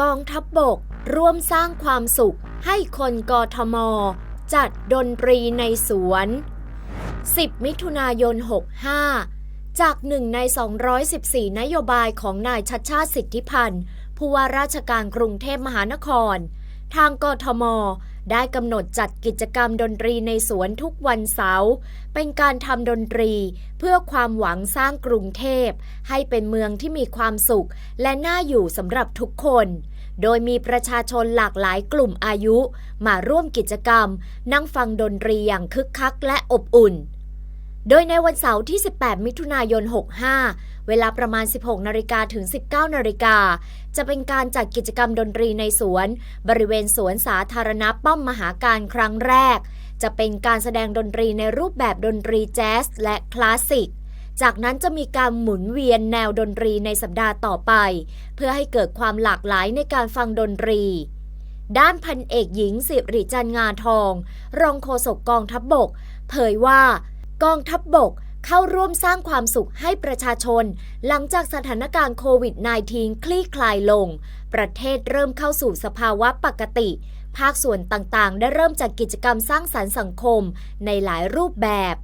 กองทัพบบกร่วมสร้างความสุขให้คนกทม จัดดนตรีในสวน 10 มิถุนายน 65 จากหนึ่งใน 214 นโยบายของนายชัดชาติสิทธิพันธ์ผู้ว่าราชการกรุงเทพมหานคร ทางกทม ได้กำหนดจัดกิจกรรมดนตรีในสวนทุกวันเสาร์เป็นการทำดนตรีเพื่อความหวังสร้างกรุงเทพ ให้เป็นเมืองที่มีความสุข และน่าอยู่สำหรับทุกคน โดยมีประชาชนหลากหลายกลุ่มอายุ มาร่วมกิจกรรม นั่งฟังดนตรีอย่างคึกคักและอบอุ่น โดยในวันเสาร์ที่ 18 มิถุนายน 65 เวลาประมาณ 16นาฬิกาถึง 19นาฬิกาจะเป็นการจัดกิจกรรมดนตรีในสวน บริเวณสวนสาธารณะป้อมมหาการครั้งแรก จะเป็นการแสดงดนตรีในรูปแบบดนตรีแจ๊สและคลาสสิกจากนั้นจะมีการหมุนเวียนแนวดนตรีในสัปดาห์ต่อไป เพื่อให้เกิดความหลากหลายในการฟังดนตรี ด้านพันเอกหญิงสิริจันงาทอง รองโฆษกกองทัพบบก เผยว่ากองทัพบบก เข้าร่วมสร้างความสุขให้ประชาชน หลังจากสถานการณ์โควิด -19 คลี่คลายลง ประเทศเริ่มเข้าสู่สภาวะปกติ ภาคส่วนต่างๆ ได้เริ่มจัดกกิจกรรมสร้างสรรค์สังคมในหลายรูปแบบ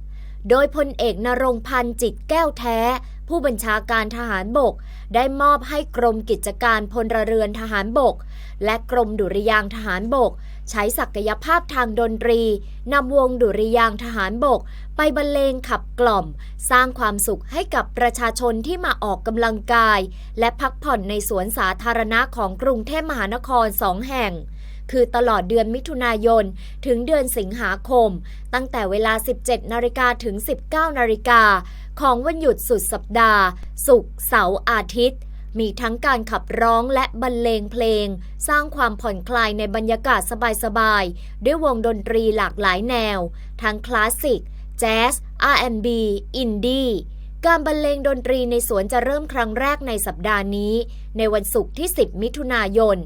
โดยพลเอกนรงพันธ์จิตแก้วแท้ ผู้บัญชาการทหารบก ได้มอบให้กรมกิจการพลเรือนทหารบก และกรมดุริยางทหารบกใช้ศักยภาพทางดนตรีนำวงดุริยางทหารบก ไปบรรเลงขับกล่อม สร้างความสุขให้กับประชาชนที่มาออกกำลังกาย และพักผ่อนในสวนสาธารณะของกรุงเทพมหานครสองแห่ง คือตลอดเดือนมิถุนายน ถึงเดือนสิงหาคม ตั้งแต่เวลา 17 นาฬิกาถึง 19 นาฬิกาของวันหยุดสุดสัปดาห์ ศุกร์เสาร์อาทิตย์มีทั้งการขับร้องและบรรเลงเพลง สร้างความผ่อนคลายในบรรยากาศสบายๆ ด้วยวงดนตรีหลากหลายแนว ทั้งคลาสสิก แจ๊ส R&B อินดี้การบรรเลงดนตรีในสวนจะเริ่มครั้งแรกในสัปดาห์นี้ ในวันศุกร์ที่ 10 มิถุนายน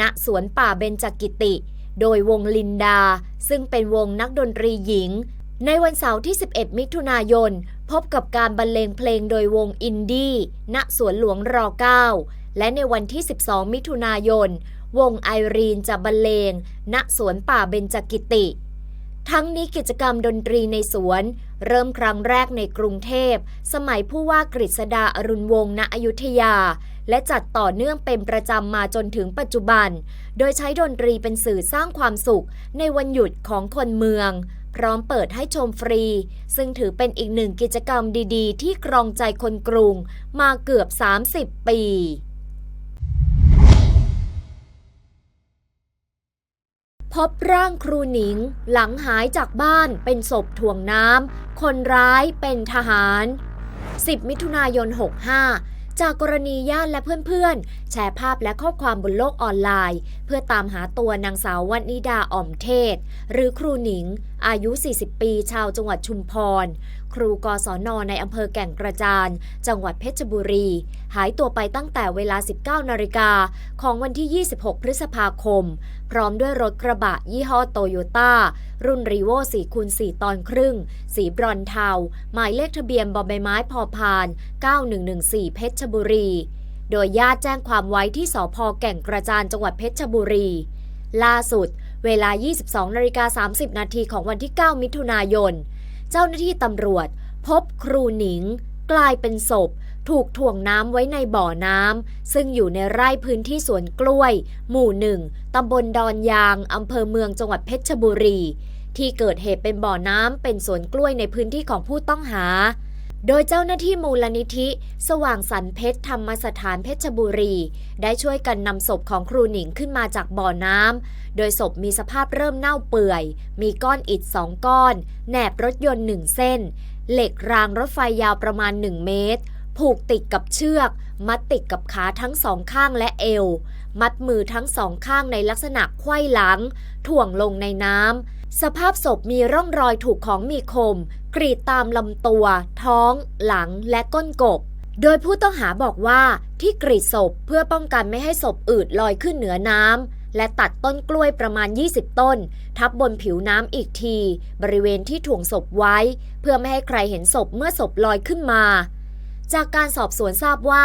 ณ สวนป่าเบญจกิติ โดยวงลินดา ซึ่งเป็นวงนักดนตรีหญิง ในวันเสาร์ที่ 11 มิถุนายน พบกับการบรรเลงเพลงโดยวงอินดี้ ณ สวนหลวงร9และในวันที่ 12 มิถุนายน วงไอรีนจะบรรเลง ณ สวนป่าเบญจกิติ ทั้งนี้กิจกรรมดนตรีในสวน เริ่มครั้งแรกในกรุงเทพ สมัยผู้ว่ากฤษดาอรุณวงศ์ณอยุธยา และจัดต่อเนื่องเป็นประจำมาจนถึงปัจจุบัน โดยใช้ดนตรีเป็นสื่อสร้างความสุข ในวันหยุดของคนเมือง พร้อมเปิดให้ชมฟรี ซึ่งถือเป็นอีกหนึ่งกิจกรรมดีๆ ที่ครองใจคนกรุง มาเกือบ 30 ปี พบร่างครูหนิงหลังหายจากบ้านเป็นศพถ่วงน้ำ คนร้ายเป็นทหาร 10 มิถุนายน 65 จากกรณีญาติและเพื่อนๆ แชร์ภาพและข้อความบนโลกออนไลน์ เพื่อตามหาตัวนางสาววันนิดาอ่อมเทศ หรือครูหนิง อายุ 40 ปี ชาวจังหวัดชุมพร ครูกศนในอำเภอแก่งกระจาน จังหวัดเพชรบุรี หายตัวไปตั้งแต่เวลา 19 นาฬิกาของวันที่ 26 พฤษภาคม พร้อมด้วยรถกระบะยี่ห้อโตโยต้า รุ่นรีโว่4คูณ4ตอนครึ่ง สีบรอนเทา หมายเลขทะเบียนบอใบไม้พอพาน 9114 เพชรบุรี โดยญาติแจ้งความไว้ที่สพแก่งกระจานจังหวัดเพชรบุรี ล่าสุด เวลา 22นาฬิกา30 นาทีของวันที่ 9 มิถุนายน เจ้าหน้าที่ตำรวจ พบครูหนิง กลายเป็นศพ ถูกถ่วงน้ำไว้ในบ่อน้ำซึ่งอยู่ในไร่พื้นที่สวนกล้วย หมู่หนึ่งตำบลดอนยางอำเภอเมืองจังหวัดเพชรบุรี ที่เกิดเหตุเป็นบ่อน้ำเป็นสวนกล้วยในพื้นที่ของผู้ต้องหา โดยเจ้าหน้าที่มูลนิธิ สว่างสรรเพชรธรรมสถานเพชรบุรี ได้ช่วยกันนำศพของครูหนิงขึ้นมาจากบ่อน้ำ โดยศพมีสภาพเริ่มเน่าเปื่อย มีก้อนอิฐสองก้อน แหนบรถยนต์หนึ่งเส้น เหล็กรางรถไฟยาวประมาณ 1 เมตร ผูกติดกับเชือก มัดติดกับขาทั้งสองข้างและเอว มัดมือทั้งสองข้างในลักษณะไขว้หลัง ถ่วงลงในน้ำสภาพศพมีร่องรอยถูกของมีคม กรีดตามลำตัว ท้อง หลังและก้นกบ โดยผู้ต้องหาบอกว่าที่กรีดศพเพื่อป้องกันไม่ให้ศพอืดลอยขึ้นเหนือน้ำและตัดต้นกล้วยประมาณ 20 ต้น ทับบนผิวน้ำอีกที บริเวณที่ถ่วงศพไว้ เพื่อไม่ให้ใครเห็นศพเมื่อศพลอยขึ้นมา จากการสอบสวนทราบว่า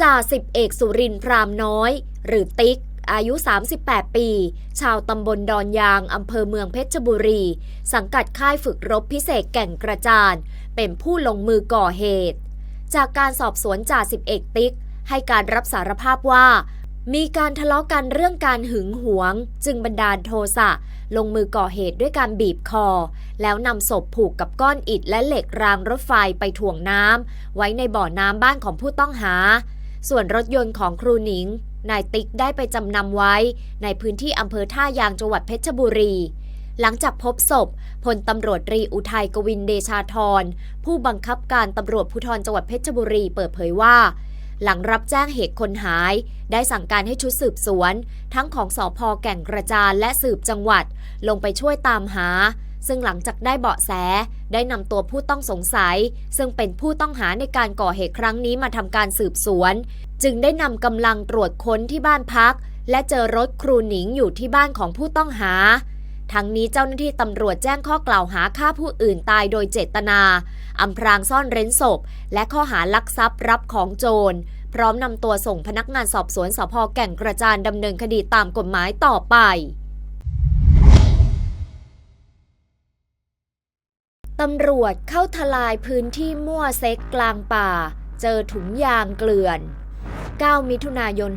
จ่าสิบเอกสุรินพรามน้อย หรือติ๊ก อายุ 38 ปี ชาวตำบลดอนยางอำเภอเมืองเพชรบุรี สังกัดค่ายฝึกรบพิเศษแก่งกระจาน เป็นผู้ลงมือก่อเหตุ จากการสอบสวนจ่าสิบเอกติ๊ก ให้การรับสารภาพว่า มีการทะเลาะกันเรื่องการหึงหวง จึงบันดาลโทสะ ลงมือก่อเหตุด้วยการบีบคอ แล้วนำศพผูกกับก้อนอิฐและเหล็กรางรถไฟไปถ่วงน้ำไว้ในบ่อน้ำบ้านของผู้ต้องหา ส่วนรถยนต์ของครูหนิง นายติ๊กได้ไปจำนำไว้ ในพื้นที่อำเภอท่ายางจังหวัดเพชรบุรี หลังจากพบศพพลตำรวจรีอุทัยกวินเดชาธรผู้บังคับการตำรวจภูธรจังหวัดเพชรบุรีเปิดเผยว่าหลังรับแจ้งเหตุคนหาย ได้สั่งการให้ชุดสืบสวน ทั้งของสอพอแก่งกระจานและสืบจังหวัด ลงไปช่วยตามหา ซึ่งหลังจากได้เบาะแส ได้นำตัวผู้ต้องสงสัย ซึ่งเป็นผู้ต้องหาในการก่อเหตุครั้งนี้มาทำการสืบสวน จึงได้นำกำลังตรวจค้นที่บ้านพัก และเจอรถครูหนิงอยู่ที่บ้านของผู้ต้องหา ทั้งนี้เจ้าหน้าที่ตำรวจแจ้งข้อกล่าวหาฆ่าผู้อื่นตายโดยเจตนาอำพรางซ่อนเร้นศพ และข้อหาลักทรัพย์รับของโจร พร้อมนำตัวส่งพนักงานสอบสวนสพแก่งกระจานดำเนินคดีตามกฎหมายต่อไป ตำรวจเข้าทลายพื้นที่มั่วเซ็กกลางป่า เจอถุงยางเกลื่อน 9 มิถุนายน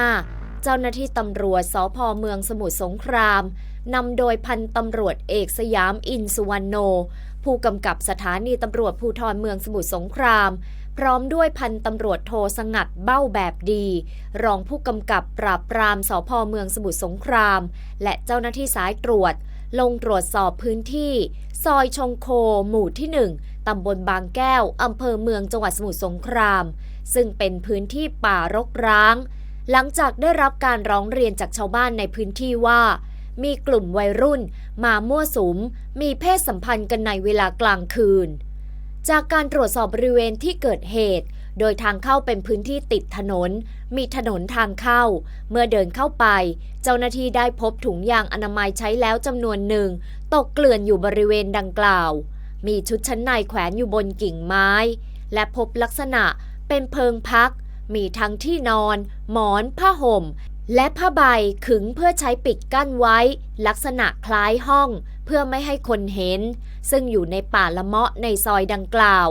65 เจ้าหน้าที่ตำรวจสพเมืองสมุทรสงครามนำโดยพันตำรวจเอกสยามอินสุวรรณโน ผู้กำกับสถานีตำรวจภูธรเมืองสมุทรสงคราม พร้อมด้วยพันตำรวจโทสงัดเบ้าแบบดี รองผู้กำกับปราบปรามสพเมืองสมุทรสงคราม และเจ้าหน้าที่สายตรวจ ลงตรวจสอบพื้นที่ ซอยชงโค หมู่ที่ 1ตำบลบางแก้ว อำเภอเมืองจังหวัดสมุทรสงคราม ซึ่งเป็นพื้นที่ป่ารกร้าง หลังจากได้รับการร้องเรียนจากชาวบ้านในพื้นที่ว่า มีกลุ่มวัยรุ่น มามั่วสุม มีเพศสัมพันธ์กันในเวลากลางคืน จากการตรวจสอบบริเวณที่เกิดเหตุ โดยทางเข้าเป็นพื้นที่ติดถนน มีถนนทางเข้า เมื่อเดินเข้าไป เจ้าหน้าที่ได้พบถุงยางอนามัยใช้แล้วจำนวนหนึ่ง ตกเกลื่อนอยู่บริเวณดังกล่าว มีชุดชั้นในแขวนอยู่บนกิ่งไม้ และพบลักษณะเป็นเพิงพัก มีทั้งที่นอน หมอน ผ้าห่ม และผ้าใบขึงเพื่อใช้ปิดกั้นไว้ ลักษณะคล้ายห้อง เพื่อไม่ให้คนเห็น ซึ่งอยู่ในป่าละเมาะในซอยดังกล่าว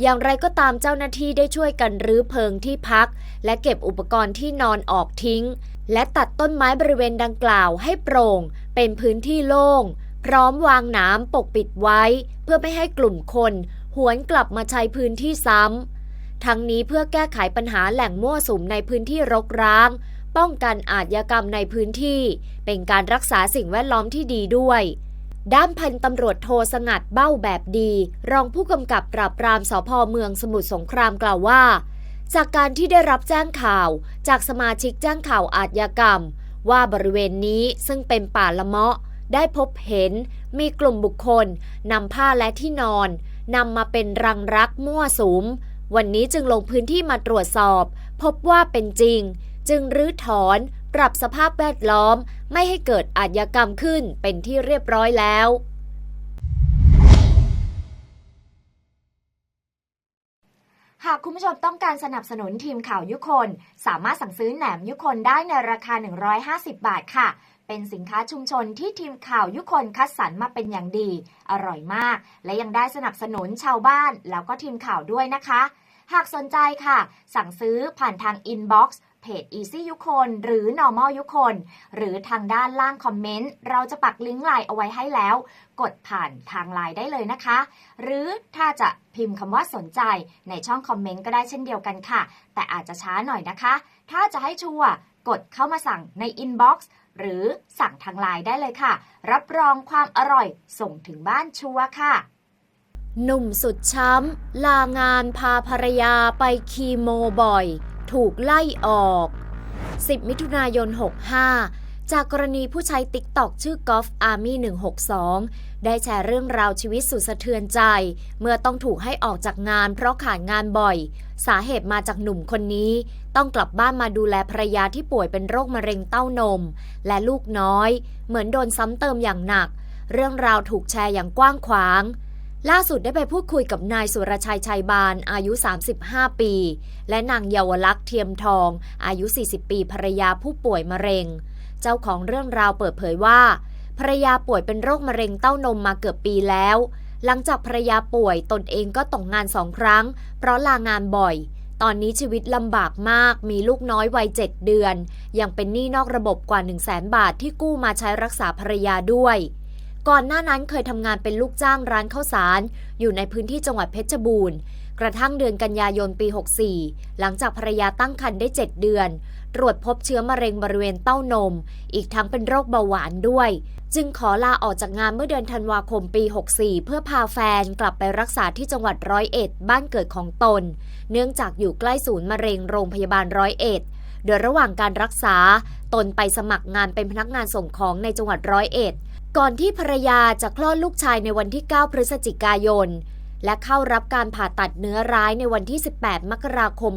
อย่างไรก็ตามเจ้าหน้าที่ได้ช่วยกันรื้อเพิงที่พัก และเก็บอุปกรณ์ที่นอนออกทิ้ง และตัดต้นไม้บริเวณดังกล่าวให้โปร่ง เป็นพื้นที่โล่ง พร้อมวางน้ำปกปิดไว้ เพื่อไม่ให้กลุ่มคน หวนกลับมาใช้พื้นที่ซ้ำ ทั้งนี้เพื่อแก้ไขปัญหาแหล่งมั่วสุมในพื้นที่รกร้าง ป้องกันอาชญากรรมในพื้นที่ เป็นการรักษาสิ่งแวดล้อมที่ดีด้วย ด้านพันตำรวจโทสงัดเบ้าแบบดี รองผู้กำกับปราบปรามสพเมืองสมุทรสงครามกล่าวว่า จากการที่ได้รับแจ้งข่าว จากสมาชิกแจ้งข่าวอาชญากรรม ว่าบริเวณนี้ซึ่งเป็นป่าละเมาะ ได้พบเห็น มีกลุ่มบุคคลนำผ้าและที่นอนนำมาเป็นรังรักมั่วสุม วันนี้จึงลงพื้นที่มาตรวจสอบ พบว่าเป็นจริง จึงรื้อถอน ปรับสภาพแวดล้อม ไม่ให้เกิดอาชญากรรมขึ้นเป็นที่เรียบร้อยแล้วหากคุณผู้ชมต้องการสนับสนุนทีมข่าวยุคน สามารถสั่งซื้อแหนมยุคนได้ในราคา 150 บาทค่ะ เป็นสินค้าชุมชนที่ทีมข่าวยุคนคัดสรรมาเป็นอย่างดี อร่อยมาก และยังได้สนับสนุนชาวบ้านแล้วก็ทีมข่าวด้วยนะคะ หากสนใจค่ะ สั่งซื้อผ่านทางอินบ็อกซ์ เพจ Easy ยุคน หรือ Normal ยุคน หรือทางด้านล่างคอมเมนต์ เราจะปักลิงก์ไลน์เอาไว้ให้แล้ว กดผ่านทางไลน์ได้เลยนะคะ หรือถ้าจะพิมพ์คำว่าสนใจในช่องคอมเมนต์ก็ได้เช่นเดียวกันค่ะ แต่อาจจะช้าหน่อยนะคะ ถ้าจะให้ชัวร์กดเข้ามาสั่งในอินบ็อกซ์หรือสั่งทางไลน์ได้เลยค่ะ รับรองความอร่อยส่งถึงบ้านชัวร์ค่ะ หนุ่มสุดช้ำ ลางานพาภรรยาไปคีโมบ่อย ถูกไล่ออก 10 มิถุนายน 65 จากกรณีผู้ใช้ติ๊กตอกชื่อกอล์ฟอาร์มี่162 ได้แชร์เรื่องราวชีวิตสุดสะเทือนใจ เมื่อต้องถูกให้ออกจากงานเพราะขาดงานบ่อย สาเหตุมาจากหนุ่มคนนี้ ต้องกลับบ้านมาดูแลภรรยาที่ป่วยเป็นโรคมะเร็งเต้านม และลูกน้อย เหมือนโดนซ้ำเติมอย่างหนัก เรื่องราวถูกแชร์อย่างกว้างขวาง ล่าสุดได้ไปพูดคุยกับนายสุรชัยชัยบานอายุ 35 ปี และนางเยาวลักษณ์เทียมทอง อายุ 40 ปีภรรยาผู้ป่วยมะเร็ง เจ้าของเรื่องราวเปิดเผยว่าภรรยาป่วยเป็นโรคมะเร็งเต้านมมาเกือบปีแล้ว หลังจากภรรยาป่วยตนเองก็ตกงานสองครั้ง เพราะลางานบ่อย ตอนนี้ชีวิตลำบากมาก มีลูกน้อยวัย 7 เดือน ยังเป็นหนี้นอกระบบกว่า 1 0 0 0 0แบาทที่กู้มาใช้รักษาภรรยาด้วย ก่อนหน้านั้นเคยทำงานเป็นลูกจ้างร้านข้าวสาร อยู่ในพื้นที่จังหวัดเพชรบูรณ์ กระทั่งเดือนกันยายนปี 64 หลังจากภรรยาตั้งครรภ์ได้ 7 เดือน ตรวจพบเชื้อมะเร็งบริเวณเต้านม อีกทั้งเป็นโรคเบาหวานด้วย จึงขอลาออกจากงานเมื่อเดือนธันวาคมปี 64 เพื่อพาแฟนกลับไปรักษาที่จังหวัดร้อยเอ็ดบ้านเกิดของตน เนื่องจากอยู่ใกล้ศูนย์มะเร็งโรงพยาบาลร้อยเอ็ดโดยระหว่างการรักษา ตนไปสมัครงานเป็นพนักงานส่งของในจังหวัดร้อยเอ็ด ก่อนที่ภรรยาจะคลอดลูกชายในวันที่ 9 พฤศจิกายน และเข้ารับการผ่าตัดเนื้อร้ายในวันที่ 18 มกราคม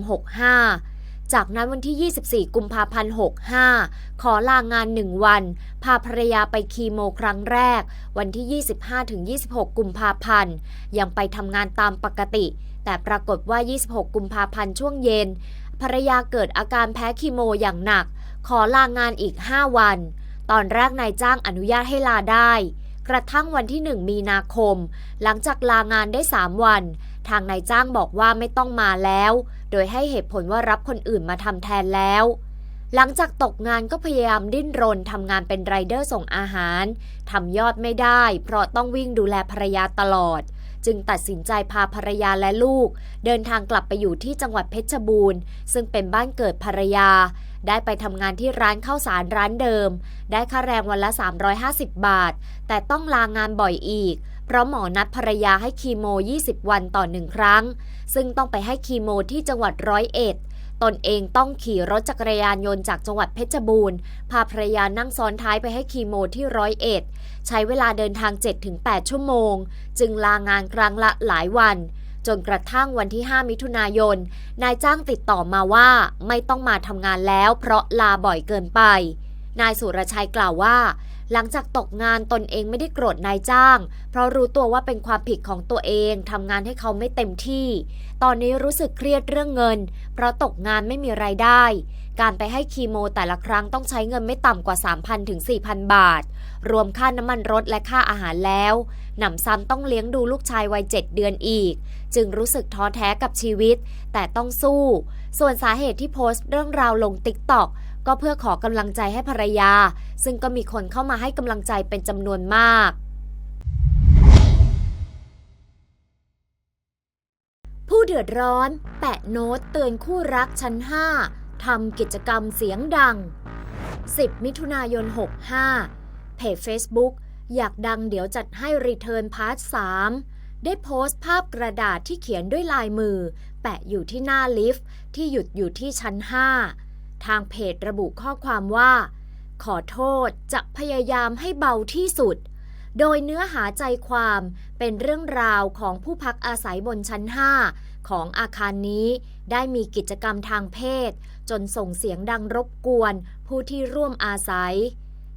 65 จากนั้นวันที่ 24 กุมภาพันธ์ 65 ขอลางาน 1 วัน พาภรรยาไปคีโมครั้งแรก วันที่ 25-26 กุมภาพันธ์ ยังไปทำงานตามปกติ แต่ปรากฏว่า 26 กุมภาพันธ์ช่วงเย็น ภรรยาเกิดอาการแพ้คีโมอย่างหนัก ขอลางานอีก 5 วัน ตอนแรกนายจ้างอนุญาตให้ลาได้ กระทั่งวันที่ 1 มีนาคม หลังจากลางานได้ 3 วัน ทางนายจ้างบอกว่าไม่ต้องมาแล้ว โดยให้เหตุผลว่ารับคนอื่นมาทำแทนแล้ว หลังจากตกงานก็พยายามดิ้นรนทำงานเป็นไรเดอร์ส่งอาหารทำยอดไม่ได้ เพราะต้องวิ่งดูแลภรรยาตลอด จึงตัดสินใจพาภรรยาและลูก เดินทางกลับไปอยู่ที่จังหวัดเพชรบูรณ์ ซึ่งเป็นบ้านเกิดภรรยา ได้ไปทำงานที่ร้านข้าวสารร้านเดิม ได้ค่าแรงวันละ 350 บาท แต่ต้องลางานบ่อยอีก เพราะหมอนัดภรรยาให้คีโม 20 วันต่อหนึ่งครั้ง ซึ่งต้องไปให้คีโมที่จังหวัดร้อยเอ็ด ตนเองต้องขี่รถจักรยานยนต์จากจังหวัดเพชรบูรณ์ พาภรรยานั่งซ้อนท้ายไปให้คีโมที่ร้อยเอ็ดใช้เวลาเดินทาง 7-8 ชั่วโมง จึงลางานครั้งละหลายวัน จนกระทั่งวันที่ 5 มิถุนายน นายจ้างติดต่อมาว่าไม่ต้องมาทำงานแล้วเพราะลาบ่อยเกินไป นายสุรชัยกล่าวว่า หลังจากตกงานตนเองไม่ได้โกรธนายจ้าง เพราะรู้ตัวว่าเป็นความผิดของตัวเองทำงานให้เขาไม่เต็มที่ ตอนนี้รู้สึกเครียดเรื่องเงิน เพราะตกงานไม่มีไรายได้ การไปให้คีโมแต่ละครั้งต้องใช้เงินไม่ต่ำกว่า 3,000ถึง4,000 บาท รวมค่าน้ำมันรถและค่าอาหารแล้วหนำซ้ำต้องเลี้ยงดูลูกชายวัย7เดือนอีก จึงรู้สึกท้อแท้กับชีวิต แต่ต้องสู้ ส่วนสาเหตุที่โพสต์เรื่องราวลงติ๊กต็อก ก็เพื่อขอกำลังใจให้ภรรยา ซึ่งก็มีคนเข้ามาให้กำลังใจเป็นจำนวนมากผู้เดือดร้อน แปะโน้ตเตือนคู่รักชั้น 5 ทำกิจกรรมเสียงดัง 10 มิถุนายน 65 เพจ Facebook อยากดังเดี๋ยวจัดให้รีเทิร์นพาร์ท 3 ได้โพสต์ภาพกระดาษที่เขียนด้วยลายมือ แปะอยู่ที่หน้าลิฟต์ที่หยุดอยู่ที่ชั้น 5 ทางเพจระบุข้อความว่า ขอโทษจะพยายามให้เบาที่สุด โดยเนื้อหาใจความเป็นเรื่องราวของผู้พักอาศัยบนชั้น 5 ของอาคารนี้ ได้มีกิจกรรมทางเพศ จนส่งเสียงดังรบกวน ผู้ที่ร่วมอาศัย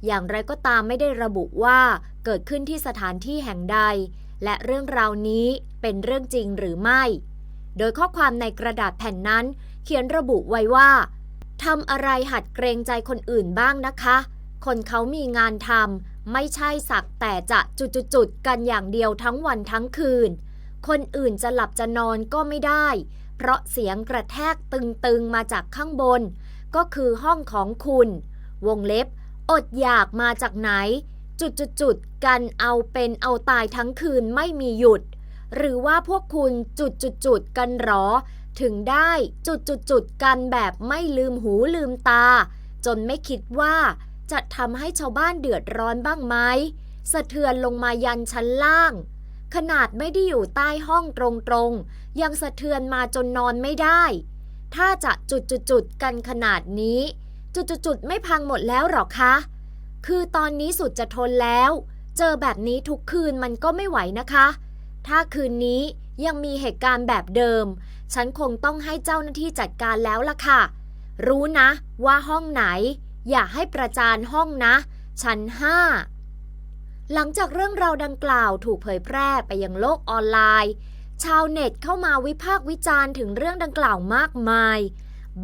อย่างไรก็ตามไม่ได้ระบุว่าเกิดขึ้นที่สถานที่แห่งใด และเรื่องราวนี้เป็นเรื่องจริงหรือไม่ โดยข้อความในกระดาษแผ่นนั้น เขียนระบุไว้ว่า ทำอะไรหัดเกรงใจคนอื่นบ้างนะคะ คนเขามีงานทำไม่ใช่สักแต่จะจุดๆกันอย่างเดียวทั้งวันทั้งคืน คนอื่นจะหลับจะนอนก็ไม่ได้ เพราะเสียงกระแทกตึงๆมาจากข้างบน ก็คือห้องของคุณ วงเล็บ อดอยากมาจากไหน จุดๆกันเอาเป็นเอาตายทั้งคืนไม่มีหยุด หรือว่าพวกคุณจุดๆกันหรอ ถึงได้จุดๆกันแบบไม่ลืมหูลืมตา จนไม่คิดว่าจะทำให้ชาวบ้านเดือดร้อนบ้างไหมสะเทือนลงมายันชั้นล่าง ขนาดไม่ได้อยู่ใต้ห้องตรงๆ ยังสะเทือนมาจนนอนไม่ได้ ถ้าจะจุดๆกันขนาดนี้ จุดๆไม่พังหมดแล้วหรอคะ คือตอนนี้สุดจะทนแล้ว เจอแบบนี้ทุกคืนมันก็ไม่ไหวนะคะ ถ้าคืนนี้ยังมีเหตุการณ์แบบเดิม ฉันคงต้องให้เจ้าหน้าที่จัดการแล้วล่ะค่ะ รู้นะว่าห้องไหน อย่าให้ประจานห้องนะ ชั้นห้าหลังจากเรื่องราวดังกล่าวถูกเผยแพร่ไปยังโลกออนไลน์ ชาวเน็ตเข้ามาวิพากษ์วิจารณ์ถึงเรื่องดังกล่าวมากมาย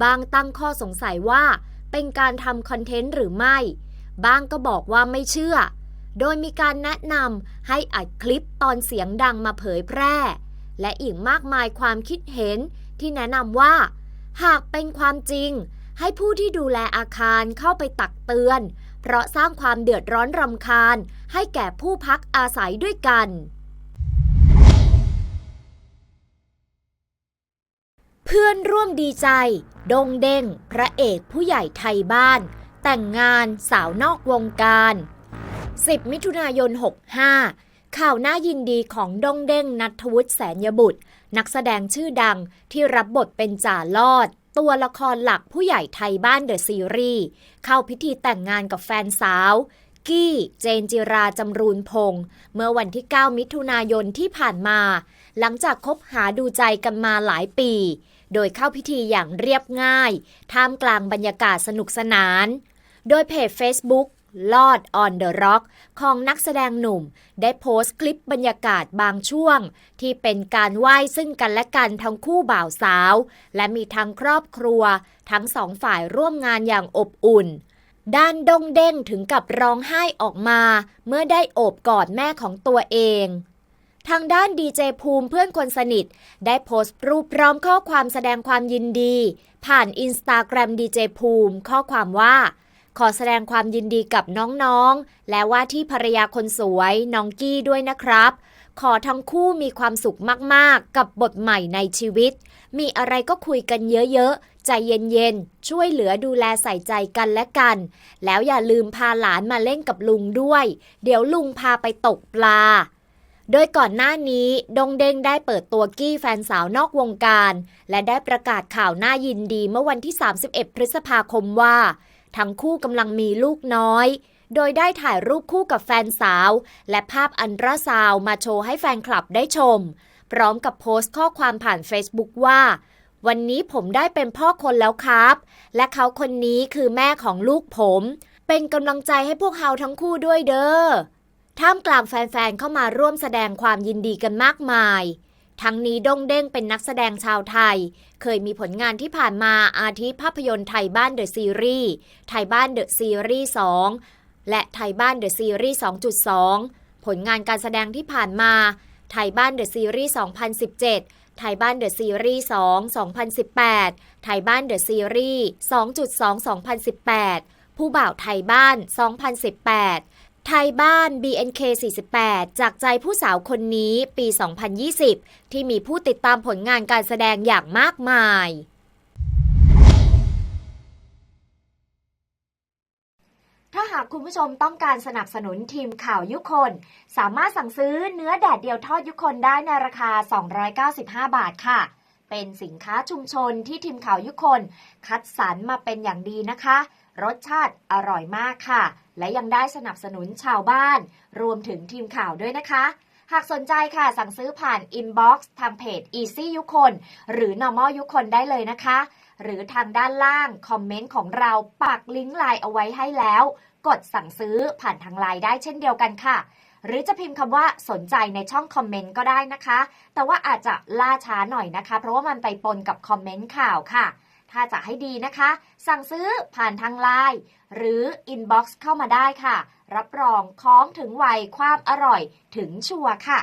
บางตั้งข้อสงสัยว่าเป็นการทำคอนเทนต์หรือไม่ บางก็บอกว่าไม่เชื่อ โดยมีการแนะนำให้อัดคลิปตอนเสียงดังมาเผยแพร่ และอีกมากมายความคิดเห็นที่แนะนำว่า หากเป็นความจริง ให้ผู้ที่ดูแลอาคารเข้าไปตักเตือน เพราะสร้างความเดือดร้อนรำคาญ ให้แก่ผู้พักอาศัยด้วยกัน เพื่อนร่วมดีใจ ดงเด้ง พระเอกผู้ใหญ่ไทยบ้าน แต่งงานสาวนอกวงการ 10 มิถุนายน 65 ข่าวน่ายินดีของดงเด้งนัทวุฒิแสนยบุตร นักแสดงชื่อดังที่รับบทเป็นจ่าลอด ตัวละครหลักผู้ใหญ่ไทยบ้านเดอะซีรีส์เข้าพิธีแต่งงานกับแฟนสาว กี้เจนจิราจำรูนพงศ์เมื่อวันที่ 9 มิถุนายนที่ผ่านมา หลังจากคบหาดูใจกันมาหลายปี โดยเข้าพิธีอย่างเรียบง่าย ท่ามกลางบรรยากาศสนุกสนาน โดยเพจ Facebook ลอด on the rock ของนักแสดงหนุ่ม ได้โพสต์คลิปบรรยากาศบางช่วง ที่เป็นการไหว้ซึ่งกันและกันทั้งคู่บ่าวสาว และมีทั้งครอบครัว ทั้งสองฝ่ายร่วมงานอย่างอบอุ่น ด้านดงเด้งถึงกับร้องไห้ออกมา เมื่อได้โอบกอดแม่ของตัวเองทางด้านดีเจภูมิเพื่อนคนสนิท ได้โพสต์รูปพร้อมข้อความแสดงความยินดี ผ่านอินสตาแกรมดีเจภูมิ ข้อความว่า ขอแสดงความยินดีกับน้องๆ และว่าที่ภรรยาคนสวย น้องกี้ด้วยนะครับ ขอทั้งคู่มีความสุขมากๆ กับบทใหม่ในชีวิต มีอะไรก็คุยกันเยอะๆ ใจเย็นๆ ช่วยเหลือดูแลใส่ใจกันและกัน แล้วอย่าลืมพาหลานมาเล่นกับลุงด้วย เดี๋ยวลุงพาไปตกปลาโดยก่อนหน้านี้ดงเด้งได้เปิดตัวกี้แฟนสาวนอกวงการ และได้ประกาศข่าวน่ายินดีเมื่อวันที่ 31 พฤษภาคมว่า ทั้งคู่กำลังมีลูกน้อย โดยได้ถ่ายรูปคู่กับแฟนสาว และภาพอันตราซาวมาโชว์ให้แฟนคลับได้ชม พร้อมกับโพสต์ข้อความผ่าน Facebook ว่า วันนี้ผมได้เป็นพ่อคนแล้วครับ และเขาคนนี้คือแม่ของลูกผม เป็นกำลังใจให้พวกเขาทั้งคู่ด้วยเด้อท่ามกลางแฟนๆเข้ามาร่วมแสดงความยินดีกันมากมาย ทั้งนี้ด้งเด้งเป็นนักแสดงชาวไทย เคยมีผลงานที่ผ่านมาอาทิภาพยนตร์ไทยบ้านเดอะซีรีส์ไทยบ้านเดอะซีรีส์2และไทยบ้านเดอะซีรีส์2.2 ผลงานการแสดงที่ผ่านมาไทยบ้านเดอะซีรีส์2017 ไทยบ้านเดอะซีรีส์2 2018 ไทยบ้านเดอะซีรีส์2.2 2018 ผู้บ่าวไทยบ้าน 2018 ไทยบ้าน BNK 48 จากใจผู้สาวคนนี้ปี 2020 ที่มีผู้ติดตามผลงานการแสดงอย่างมากมาย ถ้าหากคุณผู้ชมต้องการสนับสนุนทีมข่าวยุคน สามารถสั่งซื้อเนื้อแดดเดียวทอดยุคนได้ในราคา 295 บาทค่ะ เป็นสินค้าชุมชนที่ทีมข่าวยุคน คัดสรรมาเป็นอย่างดีนะคะ รสชาติอร่อยมากค่ะ และยังได้สนับสนุนชาวบ้าน รวมถึงทีมข่าวด้วยนะคะ หากสนใจค่ะสั่งซื้อผ่านอินบ็อกซ์ทางเพจ Easy ยุคนหรือ Normal ยุคนได้เลยนะคะ หรือทางด้านล่าง คอมเมนต์ของเราปักลิงก์ไลน์เอาไว้ให้แล้ว กดสั่งซื้อผ่านทางไลน์ได้เช่นเดียวกันค่ะหรือจะพิมพ์คำว่าสนใจในช่องคอมเมนต์ก็ได้นะคะ แต่ว่าอาจจะล่าช้าหน่อยนะคะ เพราะว่ามันไปปนกับคอมเมนต์ข่าวค่ะ ถ้าจะให้ดีนะคะ สั่งซื้อผ่านทางไลน์หรืออินบ็อกซ์เข้ามาได้ค่ะ รับรองของถึงไวความอร่อยถึงชัวร์ค่ะ